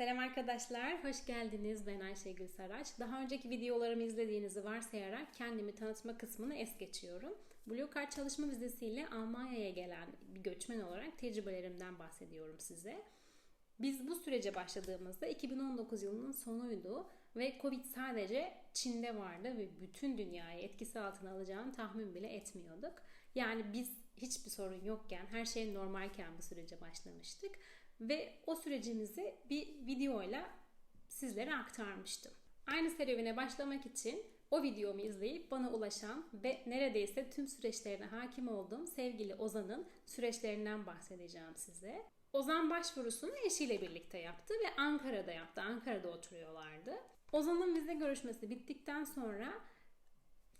Selam arkadaşlar, hoş geldiniz. Ben Ayşegül Saraç. Daha önceki videolarımı izlediğinizi varsayarak kendimi tanıtma kısmını es geçiyorum. Blue Card çalışma vizesiyle Almanya'ya gelen bir göçmen olarak tecrübelerimden bahsediyorum size. Biz bu sürece başladığımızda 2019 yılının sonuydu ve Covid sadece Çin'de vardı ve bütün dünyayı etkisi altına alacağını tahmin bile etmiyorduk. Yani biz hiçbir sorun yokken, her şey normalken bu sürece başlamıştık ve o sürecimizi bir videoyla sizlere aktarmıştım. Aynı serüvene başlamak için o videomu izleyip bana ulaşan ve neredeyse tüm süreçlerine hakim olduğum sevgili Ozan'ın süreçlerinden bahsedeceğim size. Ozan başvurusunu eşiyle birlikte yaptı ve Ankara'da yaptı. Ankara'da oturuyorlardı. Ozan'ın vize görüşmesi bittikten sonra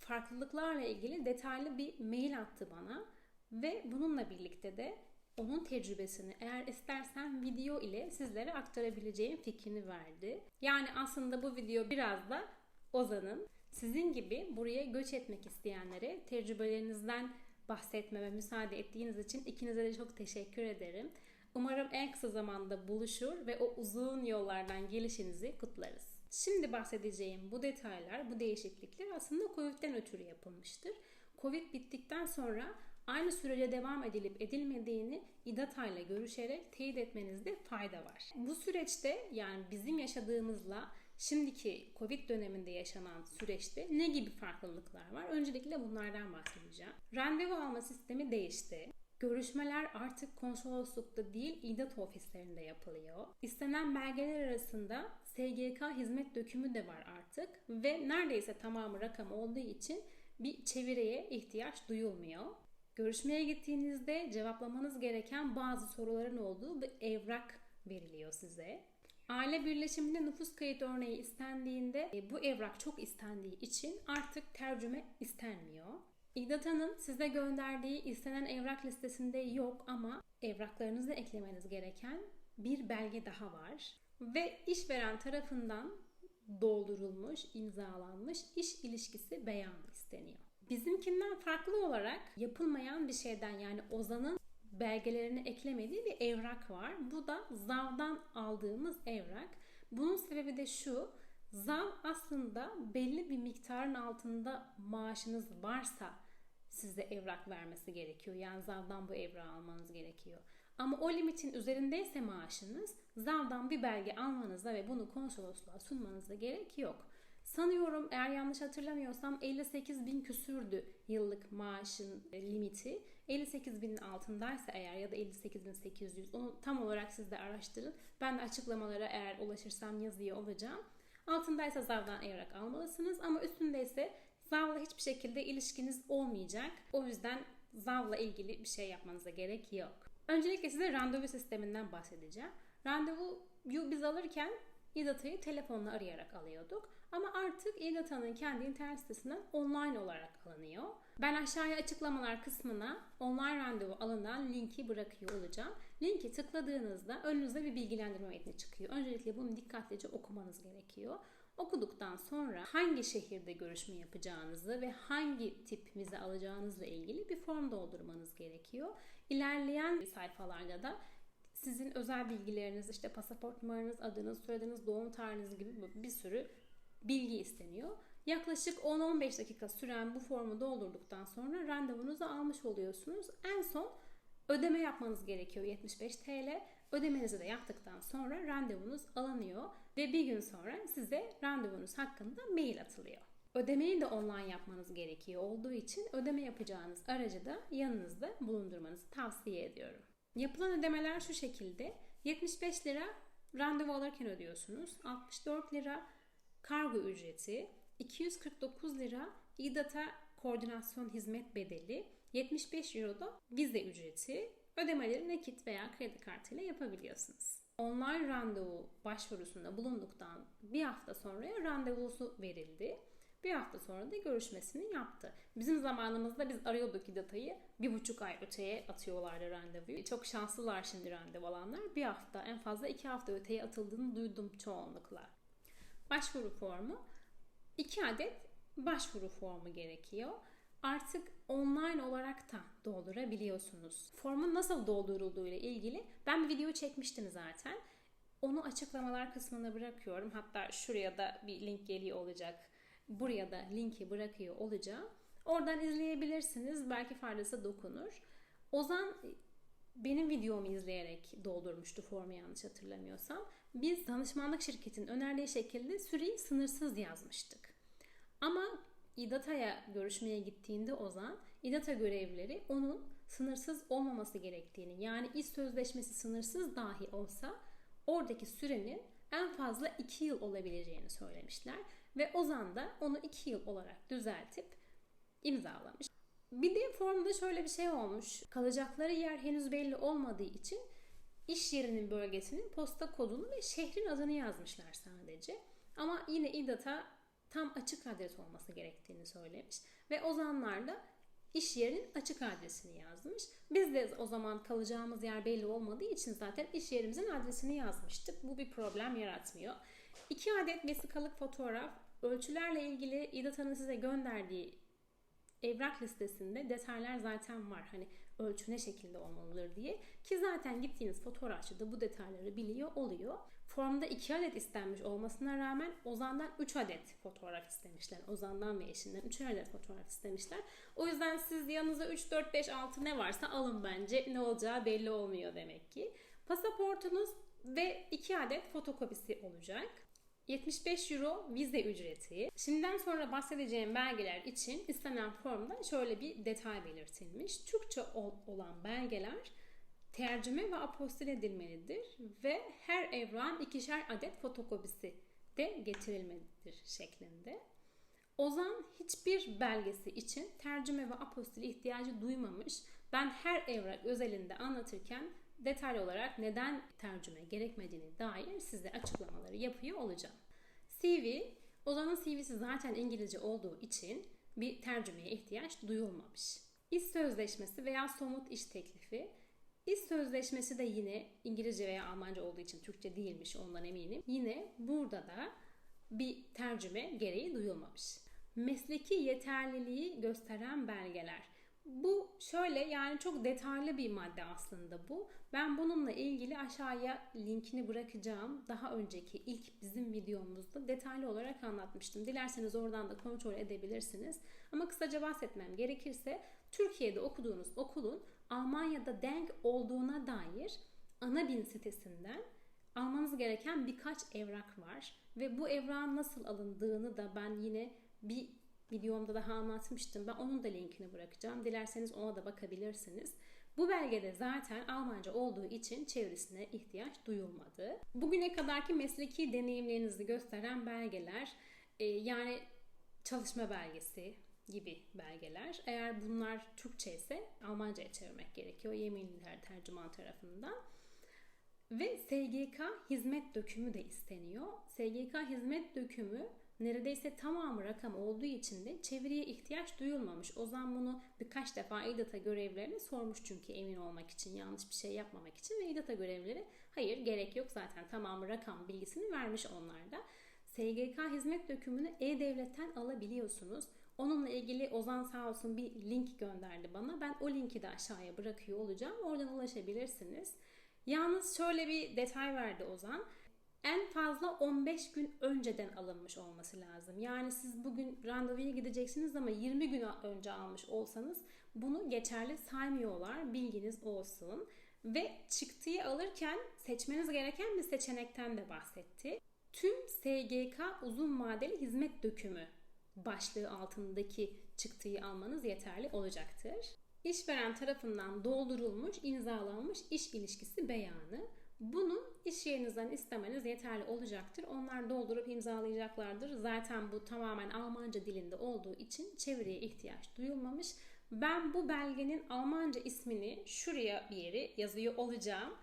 farklılıklarla ilgili detaylı bir mail attı bana ve bununla birlikte de onun tecrübesini eğer istersen video ile sizlere aktarabileceğim fikrini verdi. Yani aslında bu video biraz da Ozan'ın sizin gibi buraya göç etmek isteyenlere tecrübelerinizden bahsetmeme müsaade ettiğiniz için ikinize de çok teşekkür ederim. Umarım en kısa zamanda buluşur ve o uzun yollardan gelişinizi kutlarız. Şimdi bahsedeceğim bu detaylar, bu değişiklikler aslında Covid'den ötürü yapılmıştır. Covid bittikten sonra aynı sürece devam edilip edilmediğini İDATA ile görüşerek teyit etmenizde fayda var. Bu süreçte yani bizim yaşadığımızla şimdiki Covid döneminde yaşanan süreçte ne gibi farklılıklar var? Öncelikle bunlardan bahsedeceğim. Randevu alma sistemi değişti. Görüşmeler artık konsoloslukta değil İDAT ofislerinde yapılıyor. İstenen belgeler arasında SGK hizmet dökümü de var artık ve neredeyse tamamı rakam olduğu için bir çevireye ihtiyaç duyulmuyor. Görüşmeye gittiğinizde cevaplamanız gereken bazı soruların olduğu bir evrak veriliyor size. Aile birleşiminde nüfus kayıt örneği istendiğinde e, bu evrak çok istendiği için artık tercüme istenmiyor. İDATA'nın size gönderdiği istenen evrak listesinde yok ama evraklarınızı eklemeniz gereken bir belge daha var. Ve işveren tarafından doldurulmuş, imzalanmış iş ilişkisi beyanı isteniyor. Bizimkinden farklı olarak yapılmayan bir şeyden yani Ozan'ın belgelerini eklemediği bir evrak var. Bu da ZAV'dan aldığımız evrak. Bunun sebebi de şu. ZAV aslında belli bir miktarın altında maaşınız varsa size evrak vermesi gerekiyor. Yani ZAV'dan bu evrağı almanız gerekiyor. Ama o limitin üzerindeyse maaşınız ZAV'dan bir belge almanıza ve bunu konsolosluğa sunmanıza gerek yok. Sanıyorum eğer yanlış hatırlamıyorsam 58 bin küsürdü yıllık maaşın limiti. 58 binin altındaysa eğer ya da 58 bin 800 onu tam olarak siz de araştırın. Ben de açıklamalara eğer ulaşırsam yazıyor olacağım. Altındaysa ZAV'dan evrak almalısınız ama üstündeyse ZAV'la hiçbir şekilde ilişkiniz olmayacak. O yüzden ZAV'la ilgili bir şey yapmanıza gerek yok. Öncelikle size randevu sisteminden bahsedeceğim. Randevuyu biz alırken İDATA'yı telefonla arayarak alıyorduk. Ama artık İDATA'nın kendi internet sitesinden online olarak alınıyor. Ben aşağıya açıklamalar kısmına online randevu alınan linki bırakıyor olacağım. Linki tıkladığınızda önünüze bir bilgilendirme metni çıkıyor. Öncelikle bunu dikkatlice okumanız gerekiyor. Okuduktan sonra hangi şehirde görüşme yapacağınızı ve hangi tip alacağınızla ilgili bir form doldurmanız gerekiyor. İlerleyen sayfalarda da sizin özel bilgileriniz, işte pasaport numaranız, adınız, soyadınız, doğum tarihiniz gibi bir sürü bilgi isteniyor. Yaklaşık 10-15 dakika süren bu formu doldurduktan sonra randevunuzu almış oluyorsunuz. En son ödeme yapmanız gerekiyor 75 TL. Ödemenizi de yaptıktan sonra randevunuz alınıyor ve bir gün sonra size randevunuz hakkında mail atılıyor. Ödemeyi de online yapmanız gerekiyor olduğu için ödeme yapacağınız aracı da yanınızda bulundurmanızı tavsiye ediyorum. Yapılan ödemeler şu şekilde. 75 lira randevu alırken ödüyorsunuz. 64 lira kargo ücreti, 249 lira İDATA koordinasyon hizmet bedeli, 75 euro da vize ücreti. Ödemeleri nakit veya kredi kartıyla yapabiliyorsunuz. Online randevu başvurusunda bulunduktan bir hafta sonra randevusu verildi. Bir hafta sonra da görüşmesini yaptı. Bizim zamanımızda biz arıyorduk datayı bir buçuk ay öteye atıyorlardı randevuyu. Çok şanslılar şimdi randevu alanlar. Bir hafta en fazla iki hafta öteye atıldığını duydum çoğunlukla. Başvuru formu. iki adet başvuru formu gerekiyor. Artık online olarak da doldurabiliyorsunuz. Formun nasıl doldurulduğu ile ilgili ben bir video çekmiştim zaten. Onu açıklamalar kısmına bırakıyorum. Hatta şuraya da bir link geliyor olacak. Buraya da linki bırakıyor olacağım. Oradan izleyebilirsiniz. Belki faydası dokunur. Ozan benim videomu izleyerek doldurmuştu formu yanlış hatırlamıyorsam. Biz danışmanlık şirketin önerdiği şekilde süreyi sınırsız yazmıştık. Ama İDATA'ya görüşmeye gittiğinde Ozan, İDATA görevlileri onun sınırsız olmaması gerektiğini yani iş sözleşmesi sınırsız dahi olsa oradaki sürenin en fazla 2 yıl olabileceğini söylemişler. Ve Ozan da onu 2 yıl olarak düzeltip imzalamış. Bir de formda şöyle bir şey olmuş. Kalacakları yer henüz belli olmadığı için iş yerinin bölgesinin posta kodunu ve şehrin adını yazmışlar sadece. Ama yine İDAT'a tam açık adres olması gerektiğini söylemiş. Ve Ozanlar da iş yerinin açık adresini yazmış. Biz de o zaman kalacağımız yer belli olmadığı için zaten iş yerimizin adresini yazmıştık. Bu bir problem yaratmıyor. İki adet vesikalık fotoğraf ölçülerle ilgili İDATA'nın size gönderdiği evrak listesinde detaylar zaten var. Hani ölçü ne şekilde olmalıdır diye. Ki zaten gittiğiniz fotoğrafçı da bu detayları biliyor oluyor. Formda 2 adet istenmiş olmasına rağmen Ozan'dan 3 adet fotoğraf istemişler. Ozan'dan ve eşinden 3 adet fotoğraf istemişler. O yüzden siz yanınıza 3, 4, 5, 6 ne varsa alın bence. Ne olacağı belli olmuyor demek ki. Pasaportunuz ve 2 adet fotokopisi olacak. 75 euro vize ücreti. Şimdiden sonra bahsedeceğim belgeler için istenen formda şöyle bir detay belirtilmiş. Türkçe olan belgeler tercüme ve apostil edilmelidir ve her evran ikişer adet fotokopisi de getirilmelidir şeklinde. Ozan hiçbir belgesi için tercüme ve apostil ihtiyacı duymamış. Ben her evrak özelinde anlatırken detaylı olarak neden tercüme gerekmediğini dair size açıklamaları yapıyor olacağım. CV, Ozan'ın CV'si zaten İngilizce olduğu için bir tercümeye ihtiyaç duyulmamış. İş sözleşmesi veya somut iş teklifi. İş sözleşmesi de yine İngilizce veya Almanca olduğu için Türkçe değilmiş ondan eminim. Yine burada da bir tercüme gereği duyulmamış. Mesleki yeterliliği gösteren belgeler. Bu şöyle yani çok detaylı bir madde aslında bu. Ben bununla ilgili aşağıya linkini bırakacağım. Daha önceki ilk bizim videomuzda detaylı olarak anlatmıştım. Dilerseniz oradan da kontrol edebilirsiniz. Ama kısaca bahsetmem gerekirse Türkiye'de okuduğunuz okulun Almanya'da denk olduğuna dair ana bin sitesinden almanız gereken birkaç evrak var. Ve bu evrağın nasıl alındığını da ben yine bir videomda daha anlatmıştım. Ben onun da linkini bırakacağım. Dilerseniz ona da bakabilirsiniz. Bu belgede zaten Almanca olduğu için çevirisine ihtiyaç duyulmadı. Bugüne kadarki mesleki deneyimlerinizi gösteren belgeler e, yani çalışma belgesi gibi belgeler. Eğer bunlar Türkçe ise Almanca'ya çevirmek gerekiyor yeminliler tercüman tarafından. Ve SGK hizmet dökümü de isteniyor. SGK hizmet dökümü neredeyse tamamı rakam olduğu için de çeviriye ihtiyaç duyulmamış. Ozan bunu birkaç defa İDATA görevlilerine sormuş çünkü emin olmak için, yanlış bir şey yapmamak için ve İDATA görevlileri hayır gerek yok zaten tamamı rakam bilgisini vermiş onlar da. SGK hizmet dökümünü E-Devlet'ten alabiliyorsunuz. Onunla ilgili Ozan sağ olsun bir link gönderdi bana. Ben o linki de aşağıya bırakıyor olacağım. Oradan ulaşabilirsiniz. Yalnız şöyle bir detay verdi Ozan en fazla 15 gün önceden alınmış olması lazım. Yani siz bugün randevuya gideceksiniz ama 20 gün önce almış olsanız bunu geçerli saymıyorlar. Bilginiz olsun. Ve çıktıyı alırken seçmeniz gereken bir seçenekten de bahsetti. Tüm SGK uzun vadeli hizmet dökümü başlığı altındaki çıktıyı almanız yeterli olacaktır. İşveren tarafından doldurulmuş, imzalanmış iş ilişkisi beyanı. Bunu iş yerinizden istemeniz yeterli olacaktır. Onlar doldurup imzalayacaklardır. Zaten bu tamamen Almanca dilinde olduğu için çeviriye ihtiyaç duyulmamış. Ben bu belgenin Almanca ismini şuraya bir yere yazıyor olacağım.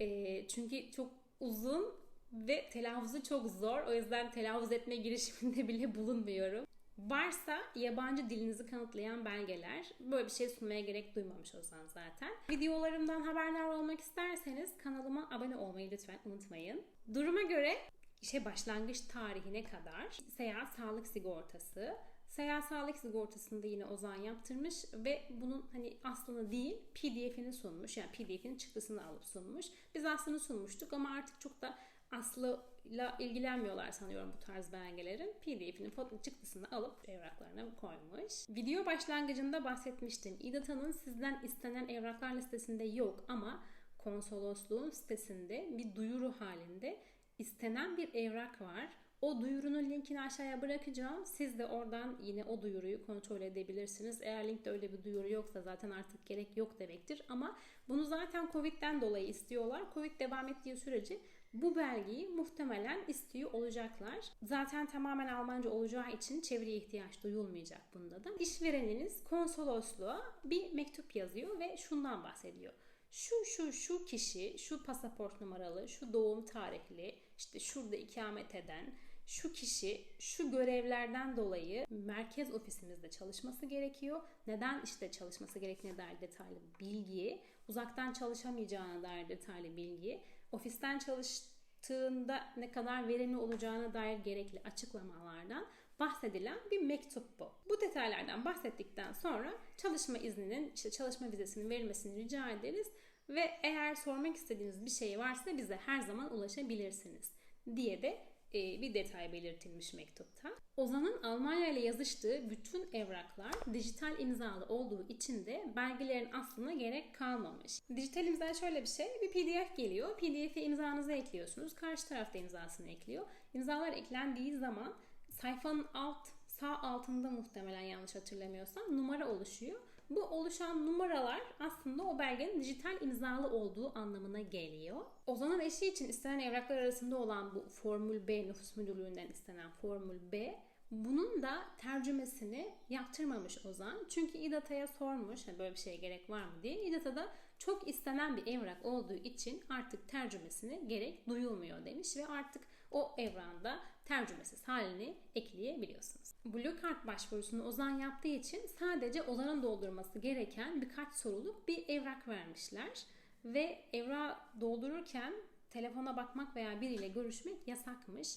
E, çünkü çok uzun ve telaffuzu çok zor. O yüzden telaffuz etme girişiminde bile bulunmuyorum. Varsa yabancı dilinizi kanıtlayan belgeler böyle bir şey sunmaya gerek duymamış o zaman zaten. Videolarımdan haberdar olmak isterseniz kanalıma abone olmayı lütfen unutmayın. Duruma göre işe başlangıç tarihine kadar seyahat sağlık sigortası, seyahat sağlık sigortasını da yine Ozan yaptırmış ve bunun hani aslını değil PDF'ini sunmuş. Yani PDF'nin çıktısını alıp sunmuş. Biz aslını sunmuştuk ama artık çok da aslıyla ilgilenmiyorlar sanıyorum bu tarz belgelerin. PDF'inin foto çıktısını alıp evraklarına koymuş. Video başlangıcında bahsetmiştim. İDATA'nın sizden istenen evraklar listesinde yok ama konsolosluğun sitesinde bir duyuru halinde istenen bir evrak var. O duyurunun linkini aşağıya bırakacağım. Siz de oradan yine o duyuruyu kontrol edebilirsiniz. Eğer linkte öyle bir duyuru yoksa zaten artık gerek yok demektir. Ama bunu zaten Covid'den dolayı istiyorlar. Covid devam ettiği sürece bu belgeyi muhtemelen istiyor olacaklar. Zaten tamamen Almanca olacağı için çevireye ihtiyaç duyulmayacak bunda da. İşvereniniz konsolosluğa bir mektup yazıyor ve şundan bahsediyor şu şu şu kişi şu pasaport numaralı şu doğum tarihli işte şurada ikamet eden şu kişi şu görevlerden dolayı merkez ofisimizde çalışması gerekiyor. Neden işte çalışması gerektiğine dair detaylı bilgiyi, uzaktan çalışamayacağına dair detaylı bilgiyi, ofisten çalıştığında ne kadar verimli olacağına dair gerekli açıklamalardan bahsedilen bir mektup bu. Bu detaylardan bahsettikten sonra çalışma izninin, işte çalışma vizesinin verilmesini rica ederiz ve eğer sormak istediğiniz bir şey varsa bize her zaman ulaşabilirsiniz diye de e, bir detay belirtilmiş mektupta. Ozan'ın Almanya ile yazıştığı bütün evraklar dijital imzalı olduğu için de belgelerin aslına gerek kalmamış. Dijital imza şöyle bir şey. Bir pdf geliyor. Pdf'i imzanızı ekliyorsunuz. Karşı tarafta imzasını ekliyor. İmzalar eklendiği zaman sayfanın alt sağ altında muhtemelen yanlış hatırlamıyorsam numara oluşuyor. Bu oluşan numaralar aslında o belgenin dijital imzalı olduğu anlamına geliyor. Ozan'ın eşi için istenen evraklar arasında olan bu Formül B nüfus müdürlüğünden istenen Formül B bunun da tercümesini yaptırmamış Ozan. Çünkü İDATA'ya sormuş hani böyle bir şeye gerek var mı diye. İDATA'da çok istenen bir evrak olduğu için artık tercümesini gerek duyulmuyor demiş ve artık o evranda tercümesiz halini ekleyebiliyorsunuz. Blue Card başvurusunu Ozan yaptığı için sadece Ozan'ın doldurması gereken birkaç soruluk bir evrak vermişler. Ve evra doldururken telefona bakmak veya biriyle görüşmek yasakmış.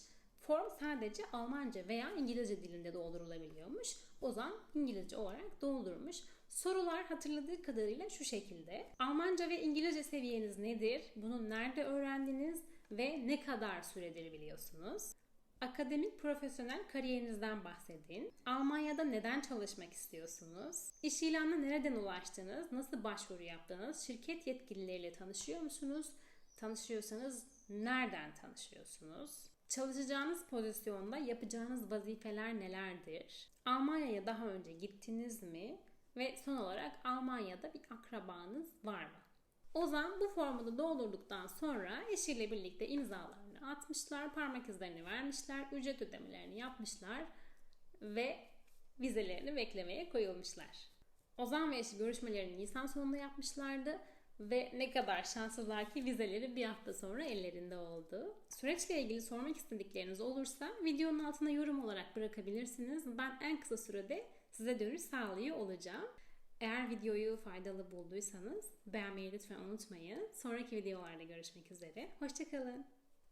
Form sadece Almanca veya İngilizce dilinde doldurulabiliyormuş. Ozan İngilizce olarak doldurmuş. Sorular hatırladığı kadarıyla şu şekilde. Almanca ve İngilizce seviyeniz nedir? Bunu nerede öğrendiniz? Ve ne kadar süredir biliyorsunuz? Akademik profesyonel kariyerinizden bahsedin. Almanya'da neden çalışmak istiyorsunuz? İş ilanına nereden ulaştınız? Nasıl başvuru yaptınız? Şirket yetkilileriyle tanışıyor musunuz? Tanışıyorsanız nereden tanışıyorsunuz? Çalışacağınız pozisyonda yapacağınız vazifeler nelerdir? Almanya'ya daha önce gittiniz mi? Ve son olarak Almanya'da bir akrabanız var mı? Ozan bu formu da doldurduktan sonra eşiyle birlikte imzalarını atmışlar, parmak izlerini vermişler, ücret ödemelerini yapmışlar ve vizelerini beklemeye koyulmuşlar. Ozan ve eşi görüşmelerini Nisan sonunda yapmışlardı ve ne kadar şanssızlar ki vizeleri bir hafta sonra ellerinde oldu. Süreçle ilgili sormak istedikleriniz olursa videonun altına yorum olarak bırakabilirsiniz. Ben en kısa sürede size dönüş sağlıyor olacağım. Eğer videoyu faydalı bulduysanız beğenmeyi lütfen unutmayın. Sonraki videolarda görüşmek üzere. Hoşçakalın.